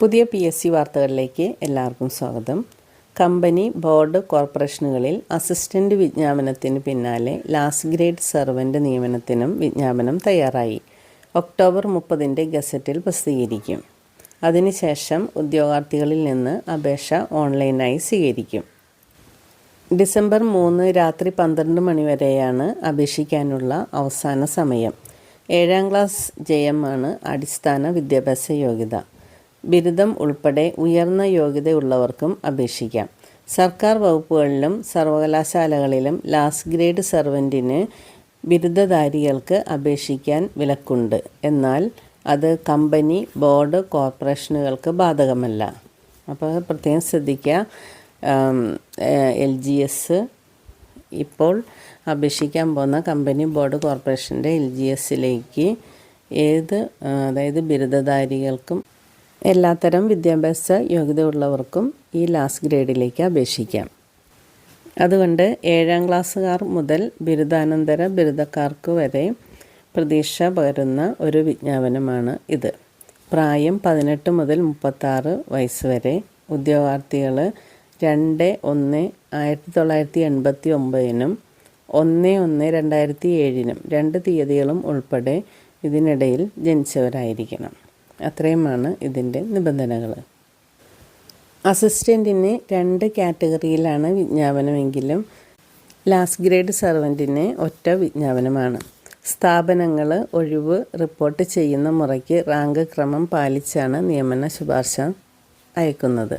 പുതിയ P S C വാർത്തകളിലേക്ക് എല്ലാവർക്കും സ്വാഗതം. കമ്പനി ബോർഡ് കോർപ്പറേഷനുകളിൽ അസിസ്റ്റന്റ് വിജ്ഞാപനത്തിന് പിന്നാലെ ലാസ്റ്റ് ഗ്രേഡ് സെർവന്റ് നിയമനത്തിനും വിജ്ഞാപനം തയ്യാറായി. ഒക്ടോബർ മുപ്പതിന്റെ ഗസറ്റിൽ പ്രസിദ്ധീകരിക്കും. അതിനുശേഷം ഉദ്യോഗാർത്ഥികളിൽ നിന്ന് അപേക്ഷ ഓൺലൈനായി സ്വീകരിക്കും. ഡിസംബർ മൂന്ന് രാത്രി പന്ത്രണ്ട് മണിവരെയാണ് അപേക്ഷിക്കാനുള്ള അവസാന സമയം. ഏഴാം ക്ലാസ് ജയമാണ് അടിസ്ഥാന വിദ്യാഭ്യാസ യോഗ്യത. ബിരുദം ഉൾപ്പെടെ ഉയർന്ന യോഗ്യതയുള്ളവർക്കും അപേക്ഷിക്കാം. സർക്കാർ വകുപ്പുകളിലും സർവകലാശാലകളിലും ലാസ്റ്റ് ഗ്രേഡ് സർവന്റിന് ബിരുദധാരികൾക്ക് അപേക്ഷിക്കാൻ വിലക്കുണ്ട്. എന്നാൽ അത് കമ്പനി ബോർഡ് കോർപ്പറേഷനുകൾക്ക് ബാധകമല്ല. അപ്പോൾ പ്രത്യേകം ശ്രദ്ധിക്കുക. എൽ ജി എസ് ഇപ്പോൾ അപേക്ഷിക്കാൻ പോകുന്ന കമ്പനി ബോർഡ് കോർപ്പറേഷന്റെ എൽ ജി എസിലേക്ക് ഏത് അതായത് ബിരുദധാരികൾക്കും എല്ലാത്തരം വിദ്യാഭ്യാസ യോഗ്യതയുള്ളവർക്കും ഈ ലാസ്റ്റ് ഗ്രേഡിലേക്ക് അപേക്ഷിക്കാം. അതുകൊണ്ട് ഏഴാം ക്ലാസ്സുകാർ മുതൽ ബിരുദാനന്തര ബിരുദക്കാർക്ക് വരെ പ്രതീക്ഷ പകരുന്ന ഒരു വിജ്ഞാപനമാണ് ഇത്. പ്രായം പതിനെട്ട് മുതൽ മുപ്പത്താറ് വയസ്സ് വരെ ഉദ്യോഗാർത്ഥികൾ രണ്ട് ഒന്ന് ആയിരത്തി തൊള്ളായിരത്തി എൺപത്തി ഒമ്പതിനും ഒന്ന് ഒന്ന് രണ്ടായിരത്തി ഏഴിനും രണ്ട് തീയതികളും ഉൾപ്പെടെ ഇതിനിടയിൽ ജനിച്ചവരായിരിക്കണം. അത്രയുമാണ് ഇതിന്റെ നിബന്ധനകൾ. അസിസ്റ്റന്റിന് രണ്ട് കാറ്റഗറിയിലാണ് വിജ്ഞാപനമെങ്കിലും ലാസ്റ്റ് ഗ്രേഡ് സർവന്റിന് ഒറ്റ വിജ്ഞാപനമാണ്. സ്ഥാപനങ്ങൾ ഒഴിവ് റിപ്പോർട്ട് ചെയ്യുന്ന മുറയ്ക്ക് റാങ്ക് ക്രമം പാലിച്ചാണ് നിയമന ശുപാർശ അയക്കുന്നത്.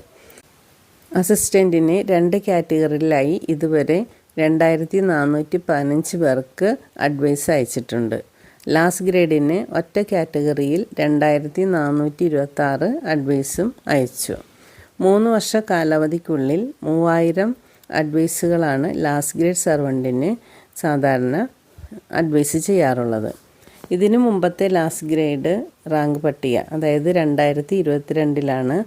അസിസ്റ്റന്റിന് രണ്ട് കാറ്റഗറിയിലായി ഇതുവരെ രണ്ടായിരത്തി നാനൂറ്റി പതിനഞ്ച് പേർക്ക് അഡ്വൈസ് അയച്ചിട്ടുണ്ട്. ലാസ്റ്റ് ഗ്രേഡിന് ഒറ്റ കാറ്റഗറിയിൽ രണ്ടായിരത്തി നാനൂറ്റി ഇരുപത്തി ആറ് അഡ്വൈസും അയച്ചു. മൂന്ന് വർഷ കാലാവധിക്കുള്ളിൽ മൂവായിരം അഡ്വൈസുകളാണ് ലാസ്റ്റ് ഗ്രേഡ് സർവന്റിന് സാധാരണ അഡ്വൈസ് ചെയ്യാറുള്ളത്. ഇതിനു മുമ്പത്തെ ലാസ്റ്റ് ഗ്രേഡ് റാങ്ക് പട്ടിക അതായത് രണ്ടായിരത്തി ഇരുപത്തിരണ്ടിലാണ്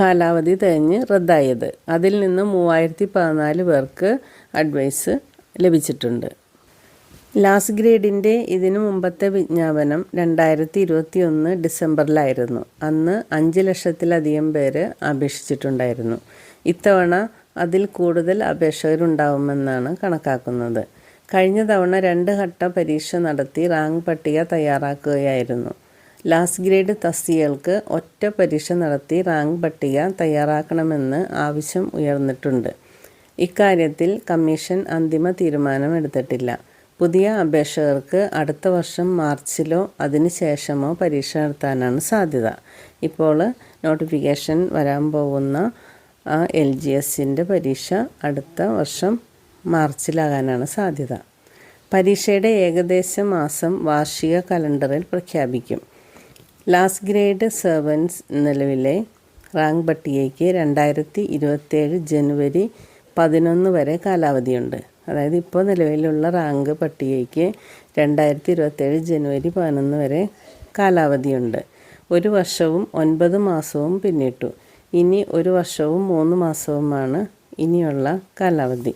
കാലാവധി തികഞ്ഞ് റദ്ദായത്. അതിൽ നിന്ന് മൂവായിരത്തി പതിനാല് പേർക്ക് അഡ്വൈസ് ലഭിച്ചിട്ടുണ്ട്. ലാസ്റ്റ് ഗ്രേഡിന്റെ ഇതിനു മുമ്പത്തെ വിജ്ഞാപനം രണ്ടായിരത്തി ഇരുപത്തി ഒന്ന് ഡിസംബറിലായിരുന്നു. അന്ന് അഞ്ച് ലക്ഷത്തിലധികം പേര് അപേക്ഷിച്ചിട്ടുണ്ടായിരുന്നു. ഇത്തവണ അതിൽ കൂടുതൽ അപേക്ഷകരുണ്ടാവുമെന്നാണ് കണക്കാക്കുന്നത്. കഴിഞ്ഞ തവണ രണ്ട് ഘട്ട പരീക്ഷ നടത്തി റാങ്ക് പട്ടിക തയ്യാറാക്കുകയായിരുന്നു. ലാസ്റ്റ് ഗ്രേഡ് തസ്തികൾക്ക് ഒറ്റ പരീക്ഷ നടത്തി റാങ്ക് പട്ടിക തയ്യാറാക്കണമെന്ന് ആവശ്യം ഉയർന്നിട്ടുണ്ട്. ഇക്കാര്യത്തിൽ കമ്മീഷൻ അന്തിമ തീരുമാനമെടുത്തിട്ടില്ല. പുതിയ അപേക്ഷകർക്ക് അടുത്ത വർഷം മാർച്ചിലോ അതിന് ശേഷമോ പരീക്ഷ നടത്താനാണ് സാധ്യത. ഇപ്പോൾ നോട്ടിഫിക്കേഷൻ വരാൻ പോകുന്ന ആ എൽ ജി എസിന്റെ പരീക്ഷ അടുത്ത വർഷം മാർച്ചിലാകാനാണ് സാധ്യത. പരീക്ഷയുടെ ഏകദേശ മാസം വാർഷിക കലണ്ടറിൽ പ്രഖ്യാപിക്കും. ലാസ്റ്റ് ഗ്രേഡ് സെർവൻസ് നിലവിലെ റാങ്ക് പട്ടികയ്ക്ക് രണ്ടായിരത്തി ഇരുപത്തേഴ് ജനുവരി പതിനൊന്ന് വരെ കാലാവധിയുണ്ട്. അതായത് ഇപ്പോൾ നിലവിലുള്ള റാങ്ക് പട്ടികയ്ക്ക് രണ്ടായിരത്തി ഇരുപത്തേഴ് ജനുവരി പതിനൊന്ന് വരെ കാലാവധിയുണ്ട്. ഒരു വർഷവും ഒൻപത് മാസവും പിന്നിട്ടു. ഇനി ഒരു വർഷവും മൂന്ന് മാസവുമാണ് ഇനിയുള്ള കാലാവധി.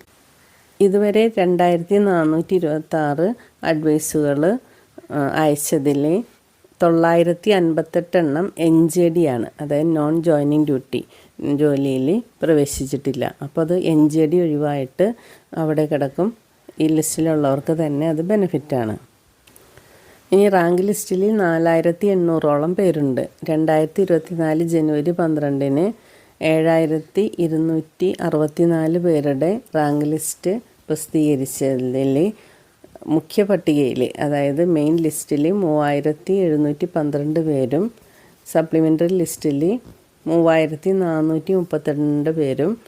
ഇതുവരെ രണ്ടായിരത്തി നാനൂറ്റി ഇരുപത്തി ആറ് അഡ്വൈസുകൾ അയച്ചതിൽ തൊള്ളായിരത്തി അൻപത്തെട്ട് എണ്ണം എൻ ജെ ഡി ആണ് അതായത് നോൺ ജോയിനിങ് ഡ്യൂട്ടി ജോലിയിൽ പ്രവേശിച്ചിട്ടില്ല. അപ്പോൾ അത് എൻ ജെ ഡി ഒഴിവായിട്ട് അവിടെ കിടക്കും. ഈ ലിസ്റ്റിലുള്ളവർക്ക് തന്നെ അത് ബെനിഫിറ്റാണ്. ഈ റാങ്ക് ലിസ്റ്റിൽ നാലായിരത്തി എണ്ണൂറോളം പേരുണ്ട്. രണ്ടായിരത്തി ഇരുപത്തിനാല് ജനുവരി പന്ത്രണ്ടിന് ഏഴായിരത്തി ഇരുന്നൂറ്റി അറുപത്തിനാല് പേരുടെ റാങ്ക് ലിസ്റ്റ് പ്രസിദ്ധീകരിച്ചതിൽ മുഖ്യ പട്ടികയിൽ അതായത് മെയിൻ ലിസ്റ്റിൽ മൂവായിരത്തി എഴുന്നൂറ്റി പന്ത്രണ്ട് പേരും സപ്ലിമെന്ററി ലിസ്റ്റിൽ മൂവായിരത്തി നാനൂറ്റി മുപ്പത്തിരണ്ട് പേരും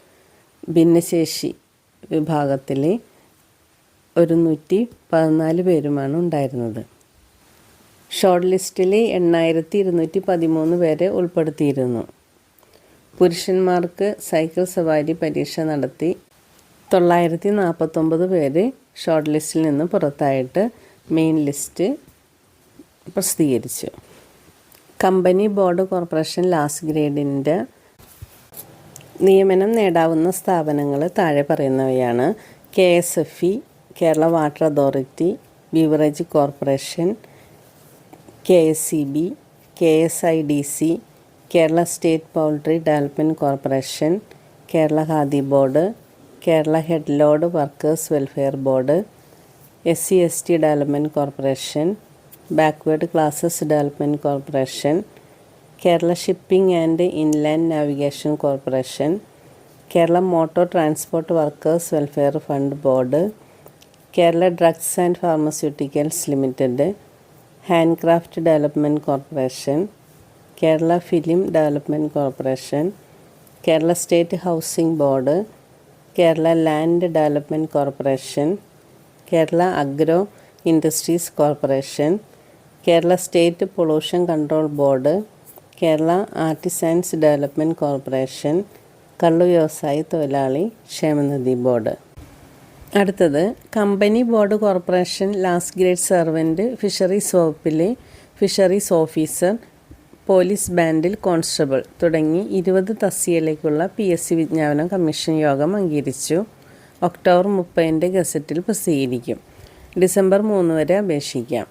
ഭിന്നശേഷി വിഭാഗത്തിൽ ഒരുന്നൂറ്റി പതിനാല് പേരുമാണ് ഉണ്ടായിരുന്നത്. ഷോർട്ട് ലിസ്റ്റിൽ എണ്ണായിരത്തി ഇരുന്നൂറ്റി പതിമൂന്ന് പേരെ ഉൾപ്പെടുത്തിയിരുന്നു. പുരുഷന്മാർക്ക് സൈക്കിൾ സവാരി പരീക്ഷ നടത്തി തൊള്ളായിരത്തി നാൽപ്പത്തൊമ്പത് പേര് ഷോർട്ട് ലിസ്റ്റിൽ നിന്ന് പുറത്തായിട്ട് മെയിൻ ലിസ്റ്റ് പ്രസിദ്ധീകരിച്ചു. കമ്പനി ബോർഡ് കോർപ്പറേഷൻ ലാസ്റ്റ് ഗ്രേഡിന്റെ നിയമനം നേടാവുന്ന സ്ഥാപനങ്ങൾ താഴെ പറയുന്നവയാണ്. K S F E Kerala water authority beverage corporation K S C B K S I D C Kerala state poultry development corporation Kerala Khadi board Kerala head load workers welfare board S C S T development corporation backward classes development corporation Kerala shipping and inland navigation corporation Kerala motor transport workers welfare fund board Kerala drugs and pharmaceuticals limited handicraft development corporation Kerala film development corporation Kerala state housing board Kerala land development corporation Kerala agro industries corporation Kerala state pollution control board Kerala artisans development corporation കള്ളു വ്യവസായി തൊഴിലാളി ക്ഷേമനിധി board. അടുത്തത് company board corporation last grade servant fisheries വകുപ്പിലെ fisheries officer police ബാൻഡിൽ constable തുടങ്ങി ഇരുപത് തസ്തികയിലേക്കുള്ള പി എസ് സി വിജ്ഞാപനം കമ്മീഷൻ യോഗം അംഗീകരിച്ചു. ഒക്ടോബർ മുപ്പതിന്റെ ഗസറ്റിൽ പ്രസിദ്ധീകരിക്കും. ഡിസംബർ മൂന്ന് വരെ അപേക്ഷിക്കാം.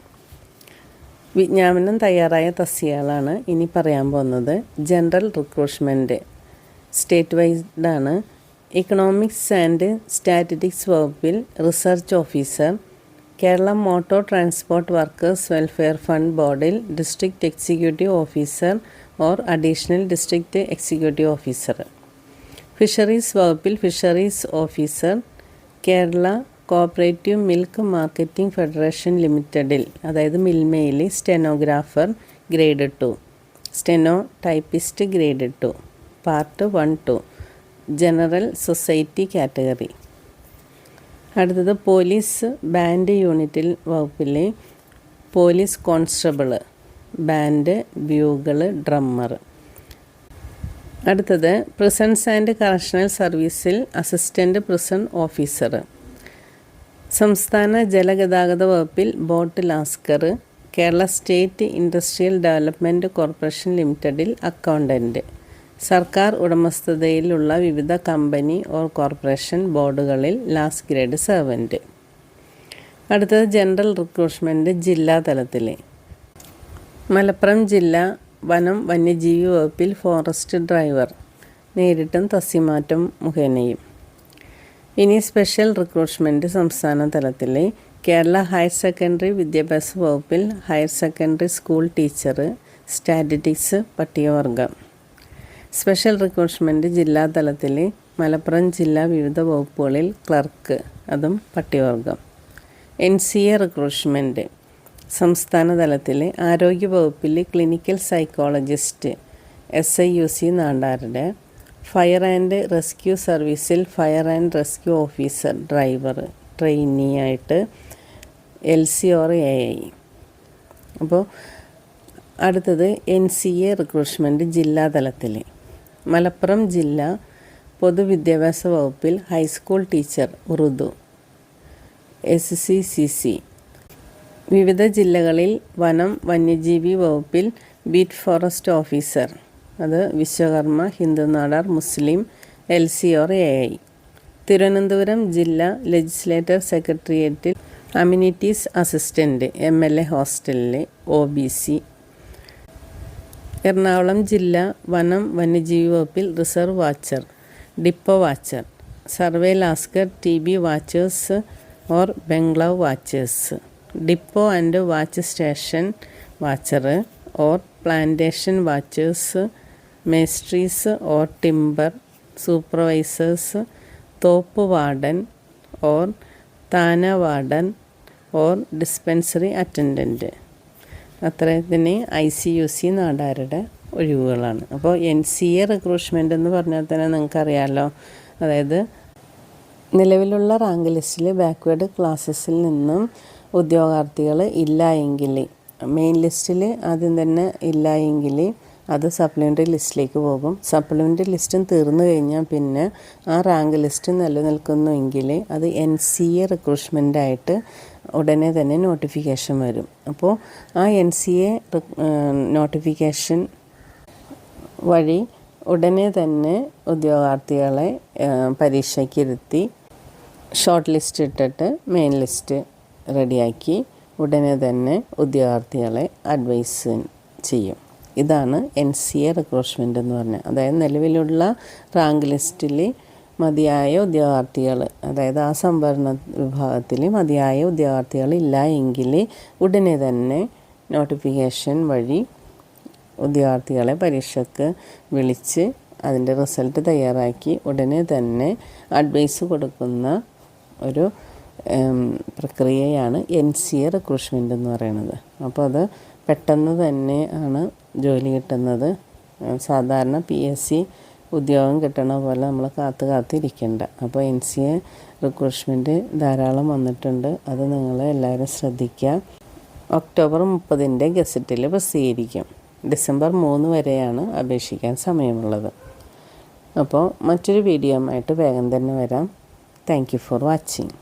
വിജ്ഞാപനം തയ്യാറായ തസ്തികകളാണ് ഇനി പറയാൻ പോകുന്നത്. ജനറൽ റിക്രൂട്ട്മെന്റ് സ്റ്റേറ്റ് വൈസ്ഡാണ് ഇക്കണോമിക്സ് ആൻഡ് സ്റ്റാറ്റിറ്റിക്സ് വകുപ്പിൽ research officer Kerala motor transport workers welfare fund ബോർഡിൽ district executive officer or additional district executive officer. Fisheries വകുപ്പിൽ fisheries officer Kerala cooperative milk marketing federation ലിമിറ്റഡിൽ അതായത് മിൽമയിൽ stenographer grade two steno typist grade two part one two. General society category. അടുത്തത് police band യൂണിറ്റിൽ വകുപ്പിലെ police constable band bugle drummer. അടുത്തത് prisons and correctional സർവീസിൽ assistant prison officer. സംസ്ഥാന ജലഗതാഗത വകുപ്പിൽ boat lascar Kerala state industrial development corporation ലിമിറ്റഡിൽ accountant സർക്കാർ ഉടമസ്ഥതയിലുള്ള വിവിധ കമ്പനി ഓർ കോർപ്പറേഷൻ ബോർഡുകളിൽ ലാസ്റ്റ് ഗ്രേഡ് സെർവന്റ് അടുത്തത് ജനറൽ റിക്രൂട്ട്മെന്റ് ജില്ലാ തലത്തിൽ മലപ്പുറം ജില്ല വനം വന്യജീവി വകുപ്പിൽ ഫോറസ്റ്റ് ഡ്രൈവർ. നേരിട്ടും തസ്യമാറ്റം മുഖേനയും. ഇനി സ്പെഷ്യൽ റിക്രൂട്ട്മെന്റ് സംസ്ഥാന തലത്തിൽ കേരള ഹയർ സെക്കൻഡറി വിദ്യാഭ്യാസ വകുപ്പിൽ higher secondary school teacher statistics പട്ടികവർഗം. Special recruitment ജില്ലാതലത്തിൽ മലപ്പുറം ജില്ലാ വിവിധ വകുപ്പുകളിൽ ക്ലർക്ക് അതും പട്ടികവർഗം. എൻ സി എ റിക്രൂട്ട്മെന്റ് സംസ്ഥാന തലത്തിൽ ആരോഗ്യ വകുപ്പിൽ clinical psychologist S I U C നാണ്ടാരുടെ fire and rescue സർവീസിൽ fire and rescue officer driver trainee ആയിട്ട് L C or A I. അപ്പോൾ അടുത്തത് എൻ സി എ റിക്രൂട്ട്മെന്റ് ജില്ലാ തലത്തിൽ മലപ്പുറം ജില്ല പൊതുവിദ്യാഭ്യാസ വകുപ്പിൽ high school teacher Urdu S C C C വിവിധ ജില്ലകളിൽ വനം വന്യജീവി വകുപ്പിൽ ബീറ്റ് ഫോറസ്റ്റ് ഓഫീസർ. അത് Vishwakarma Hindu Nadar Muslim L C or A I. Thiruvananthapuram ജില്ലാ ലെജിസ്ലേറ്റർ സെക്രട്ടേറിയറ്റിൽ amenities assistant M L A ഹോസ്റ്റലിലെ ഒ ബി സി. എറണാകുളം ജില്ല വനം വന്യജീവി വകുപ്പിൽ reserve watcher depot watcher survey lascar T B watchers or bungalow watchers depot and watch station watcher or plantation watchers maistries or timber supervisors തോപ്പ് warden or താന warden or dispensary attendant അത്രത്തിന് I C U C നാടാരുടെ ഒഴിവുകളാണ്. അപ്പോൾ N C A recruitment എന്ന് പറഞ്ഞാൽ തന്നെ നിങ്ങൾക്കറിയാമല്ലോ അതായത് നിലവിലുള്ള റാങ്ക് ലിസ്റ്റിൽ ബാക്ക്വേർഡ് ക്ലാസ്സസിൽ നിന്നും ഉദ്യോഗാർത്ഥികൾ ഇല്ല എങ്കിൽ മെയിൻ ലിസ്റ്റിൽ ആദ്യം തന്നെ ഇല്ല എങ്കിൽ അത് സപ്ലിമെന്ററി ലിസ്റ്റിലേക്ക് പോകും. സപ്ലിമെന്ററി ലിസ്റ്റും തീർന്നു കഴിഞ്ഞാൽ പിന്നെ ആ റാങ്ക് ലിസ്റ്റ് നിലനിൽക്കുന്നുവെങ്കിൽ അത് എൻ സി എ റിക്രൂട്ട്മെന്റായിട്ട് ഉടനെ തന്നെ നോട്ടിഫിക്കേഷൻ വരും. അപ്പോൾ ആ എൻ സി എ നോട്ടിഫിക്കേഷൻ വഴി ഉടനെ തന്നെ ഉദ്യോഗാർത്ഥികളെ പരീക്ഷയ്ക്കിരുത്തി ഷോർട്ട് ലിസ്റ്റ് ഇട്ടിട്ട് മെയിൻ ലിസ്റ്റ് റെഡിയാക്കി ഉടനെ തന്നെ ഉദ്യോഗാർത്ഥികളെ അഡ്വൈസ് ചെയ്യും. ഇതാണ് എൻ സി എ റിക്രൂട്ട്മെന്റ് എന്ന് പറഞ്ഞാൽ അതായത് നിലവിലുള്ള റാങ്ക് ലിസ്റ്റിൽ മതിയായ ഉദ്യോഗാർത്ഥികൾ അതായത് ആ സംവരണ വിഭാഗത്തിൽ മതിയായ ഉദ്യോഗാർത്ഥികൾ ഇല്ല എങ്കിൽ ഉടനെ തന്നെ നോട്ടിഫിക്കേഷൻ വഴി ഉദ്യോഗാർത്ഥികളെ പരീക്ഷയ്ക്ക് വിളിച്ച് അതിന്റെ റിസൾട്ട് തയ്യാറാക്കി ഉടനെ തന്നെ അഡ്വൈസ് കൊടുക്കുന്ന ഒരു പ്രക്രിയയാണ് എൻ സി എ റിക്രൂട്ട്മെന്റ് എന്ന് പറയുന്നത്. അപ്പോൾ അത് പെട്ടെന്ന് തന്നെ ആണ് ജോലി കിട്ടുന്നത്. സാധാരണ പി എസ് സി ഉദ്യോഗം കിട്ടണ പോലെ നമ്മൾ കാത്ത് കാത്തിരിക്കണ്ട. അപ്പോൾ എൻ സി എ റിക്രൂട്ട്മെന്റ് ധാരാളം വന്നിട്ടുണ്ട്. അത് നിങ്ങൾ എല്ലാവരും ശ്രദ്ധിക്കുക ഒക്ടോബർ മുപ്പതിന്റെ ഗസറ്റിൽ പ്രസിദ്ധീകരിക്കും. ഡിസംബർ മൂന്ന് വരെയാണ് അപേക്ഷിക്കാൻ സമയമുള്ളത്. അപ്പോൾ മറ്റൊരു വീഡിയോ ആയിട്ട് വേഗം തന്നെ വരാം. Thank you for watching